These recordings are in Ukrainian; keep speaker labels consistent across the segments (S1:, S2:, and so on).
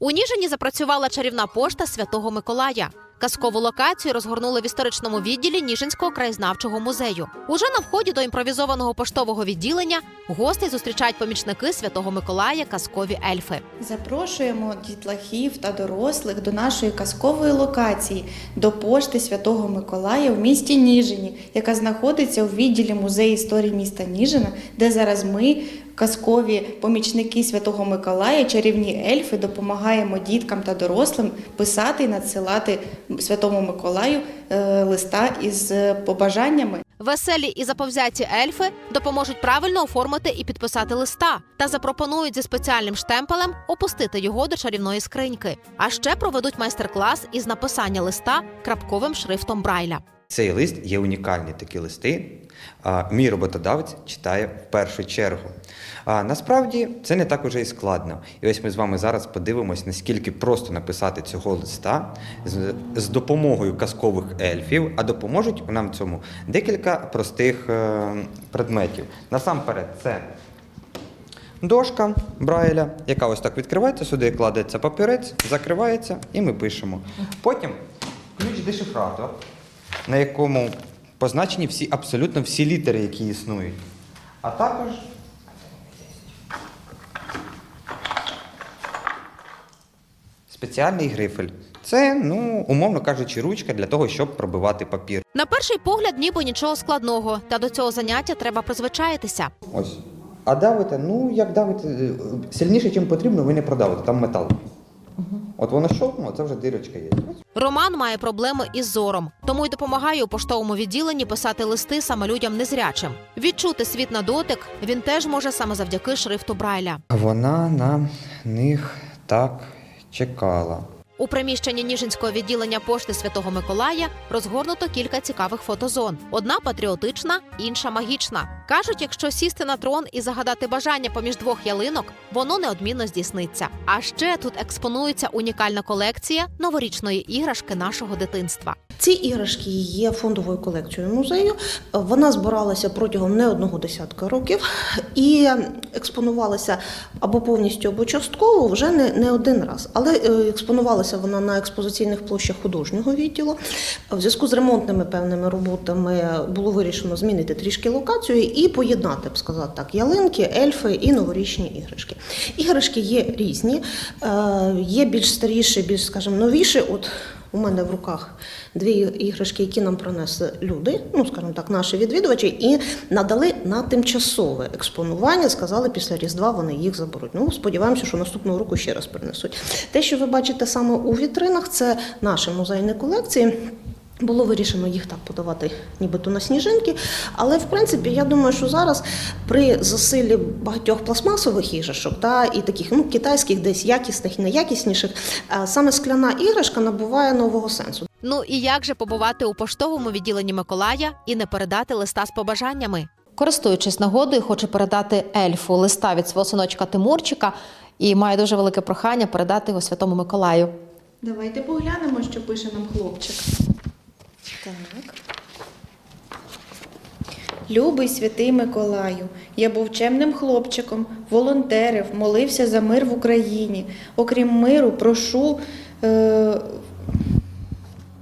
S1: У Ніжині запрацювала чарівна пошта Святого Миколая. Казкову локацію розгорнули в історичному відділі Ніжинського краєзнавчого музею. Уже на вході до імпровізованого поштового відділення гостей зустрічають помічники Святого Миколая казкові ельфи.
S2: Запрошуємо дітлахів та дорослих до нашої казкової локації до пошти Святого Миколая в місті Ніжині, яка знаходиться у відділі музею історії міста Ніжина, де зараз ми, казкові помічники Святого Миколая, чарівні ельфи, допомагаємо діткам та дорослим писати і надсилати Святому Миколаю е, листа із е, побажаннями.
S1: Веселі і заповзяті ельфи допоможуть правильно оформити і підписати листа та запропонують зі спеціальним штемпелем опустити його до чарівної скриньки. А ще проведуть майстер-клас із написання листа крапковим шрифтом Брайля.
S3: Цей лист є унікальний такі листи. Мій роботодавець читає в першу чергу. Насправді це не так уже і складно. І ось ми з вами зараз подивимось, наскільки просто написати цього листа з, допомогою казкових ельфів, а допоможуть нам цьому декілька простих е, предметів. Насамперед, це дошка Брайля, яка ось так відкривається, сюди кладеться папірець, закривається і ми пишемо. Потім ключ-дешифратор, на якому позначені всі, абсолютно всі літери, які існують. А також спеціальний грифель. Це, ну, умовно кажучи, ручка для того, щоб пробивати папір.
S1: На перший погляд, ніби нічого складного, та до цього заняття треба призвичаїтися.
S3: Ось. А давите, ну як давите, е, сильніше, чим потрібно, ви не продавите, там метал. От воно щовкнуло, це вже дирочка є.
S1: Роман має проблеми із зором, тому й допомагає у поштовому відділенні писати листи саме людям незрячим. Відчути світ на дотик він теж може саме завдяки шрифту Брайля.
S3: Вона на них так чекала.
S1: У приміщенні Ніжинського відділення пошти Святого Миколая розгорнуто кілька цікавих фотозон: одна патріотична, інша магічна. Кажуть, якщо сісти на трон і загадати бажання поміж двох ялинок, воно неодмінно здійсниться. А ще тут експонується унікальна колекція новорічної іграшки нашого дитинства.
S4: Ці іграшки є фондовою колекцією музею. Вона збиралася протягом не одного десятка років і експонувалася або повністю, або частково вже не, не один раз. Але е, експонувалася вона на експозиційних площах художнього відділу. В зв'язку з ремонтними певними роботами було вирішено змінити трішки локацію і поєднати, б сказати так, ялинки, ельфи і новорічні іграшки. Іграшки є різні, е, є більш старіші, більш, скажімо, новіші. От у мене в руках дві іграшки, які нам принесли люди, ну скажімо так, наші відвідувачі, і надали на тимчасове експонування. Сказали, після Різдва вони їх заберуть. Ну, сподіваємося, що наступного року ще раз принесуть. Те, що ви бачите саме у вітринах, це наші музейні колекції. Було вирішено їх так подавати, нібито на сніжинки. Але в принципі, я думаю, що зараз при засиллі багатьох пластмасових іграшок та і таких ну китайських, десь якісних і неякісніших, е, саме скляна іграшка набуває нового сенсу.
S1: Ну і як же побувати у поштовому відділенні Миколая і не передати листа з побажаннями? Користуючись нагодою, хочу передати ельфу листа від свого синочка Тимурчика і маю дуже велике прохання передати його Святому Миколаю.
S2: Давайте поглянемо, що пише нам хлопчик. Так. Любий святий Миколаю, я був чемним хлопчиком, волонтерив, молився за мир в Україні. Окрім миру, прошу е,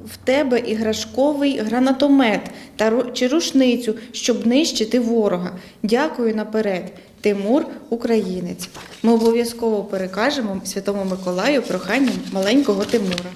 S2: в тебе іграшковий гранатомет та чи рушницю, щоб нищити ворога. Дякую наперед. Тимур, українець. Ми обов'язково перекажемо Святому Миколаю проханням маленького Тимура.